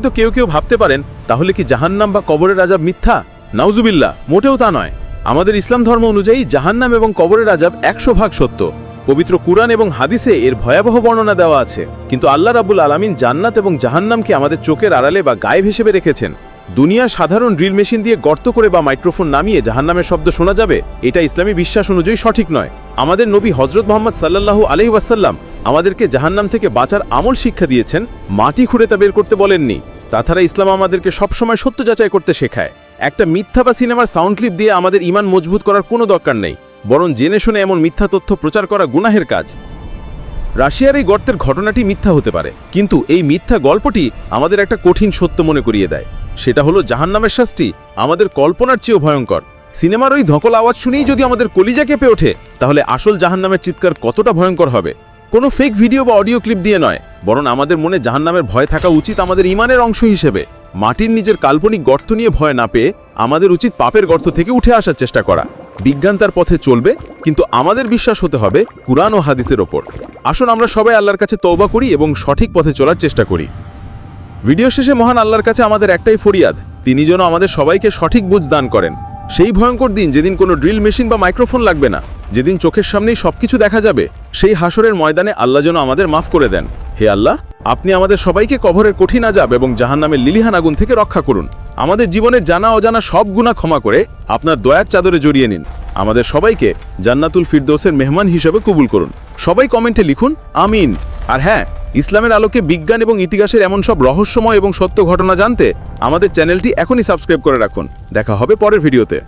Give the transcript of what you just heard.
হয়তো কেউ কেউ ভাবতে পারেন, তাহলে কি জাহান্নাম বা কবরের আজাব মিথ্যা? নাউজুবিল্লা মোটেও তা নয়। আমাদের ইসলাম ধর্ম অনুযায়ী জাহান্নাম এবং কবরের আজাব একশো ভাগ সত্য। পবিত্র কুরআন এবং হাদিসে এর ভয়াবহ বর্ণনা দেওয়া আছে। কিন্তু আল্লাহ রাবুল আলামিন জান্নাত এবং জাহান্নামকে আমাদের চোখের আড়ালে বা গায়েব হিসেবে রেখেছেন। দুনিয়ার সাধারণ ড্রিল মেশিন দিয়ে গর্ত করে বা মাইক্রোফোন নামিয়ে জাহান্নামের শব্দ শোনা যাবে, এটা ইসলামী বিশ্বাস অনুযায়ী সঠিক নয়। আমাদের নবী হজরত মোহাম্মদ সাল্লাল্লাহু আলহি ওয়াসাল্লাম আমাদেরকে জাহান্নাম থেকে বাঁচার আমল শিক্ষা দিয়েছেন, মাটি খুঁড়ে তা বের করতে বলেননি। তাছাড়া ইসলাম আমাদেরকে সবসময় সত্য যাচাই করতে শেখায়। একটা মিথ্যা বা সিনেমার সাউন্ড ক্লিপ দিয়ে আমাদের ইমান মজবুত করার কোনো দরকার নেই, বরং জেনে শুনে এমন মিথ্যা তথ্য প্রচার করা গুনাহের কাজ। রাশিয়ার এই গর্তের ঘটনাটি মিথ্যা হতে পারে, কিন্তু এই মিথ্যা গল্পটি আমাদের একটা কঠিন সত্য মনে করিয়ে দেয়। সেটা হলো জাহান্নামের শাস্তি আমাদের কল্পনার চেয়েও ভয়ঙ্কর। সিনেমার ওই ধকল আওয়াজ শুনেই যদি আমাদের কলিজা কেঁপে ওঠে, তাহলে আসল জাহান্নামের চিৎকার কতটা ভয়ঙ্কর হবে? কোনো ফেক ভিডিও বা অডিও ক্লিপ দিয়ে নয়। বরং আমাদের মনে জাহান্নামের ভয় থাকা উচিত আমাদের ইমানের অংশ হিসেবে। মাটির নিজের কাল্পনিক গর্ত নিয়ে ভয় না পেয়ে আমাদের উচিত পাপের গর্ত থেকে উঠে আসার চেষ্টা করা। বিজ্ঞান তার পথে চলবে, কিন্তু আমাদের বিশ্বাস হতে হবে কুরআন ও হাদিসের ওপর। আসুন আমরা সবাই আল্লাহর কাছে তওবা করি এবং সঠিক পথে চলার চেষ্টা করি। ভিডিও শেষে মহান আল্লাহর কাছে আমাদের একটাই ফরিয়াদ, তিনি যেন আমাদের সবাইকে সঠিক বুঝ দান করেন। সেই ভয়ঙ্কর দিন যেদিন কোনো ড্রিল মেশিন বা মাইক্রোফোন লাগবে না, যেদিন চোখের সামনেই সবকিছু দেখা যাবে, সেই হাসরের ময়দানে আল্লাহ যেন আমাদের মাফ করে দেন। হে আল্লাহ, আপনি আমাদের সবাইকে কভরের কঠিন আজাব এবং জাহান্নামের লিলিহান আগুন থেকে রক্ষা করুন। আমাদের জীবনের জানা অজানা সব গুণা ক্ষমা করে আপনার দয়ার চাদরে জড়িয়ে নিন। আমাদের সবাইকে জান্নাতুল ফিরদৌসের মেহমান হিসেবে কবুল করুন। সবাই কমেন্টে লিখুন, আমিন। আর হ্যাঁ ইসলামের আলোকে বিজ্ঞান এবং ইতিহাসের এমন সব রহস্যময় এবং সত্য ঘটনা জানতে আমাদের চ্যানেলটি এখনই সাবস্ক্রাইব করে রাখুন। দেখা হবে পরের ভিডিওতে।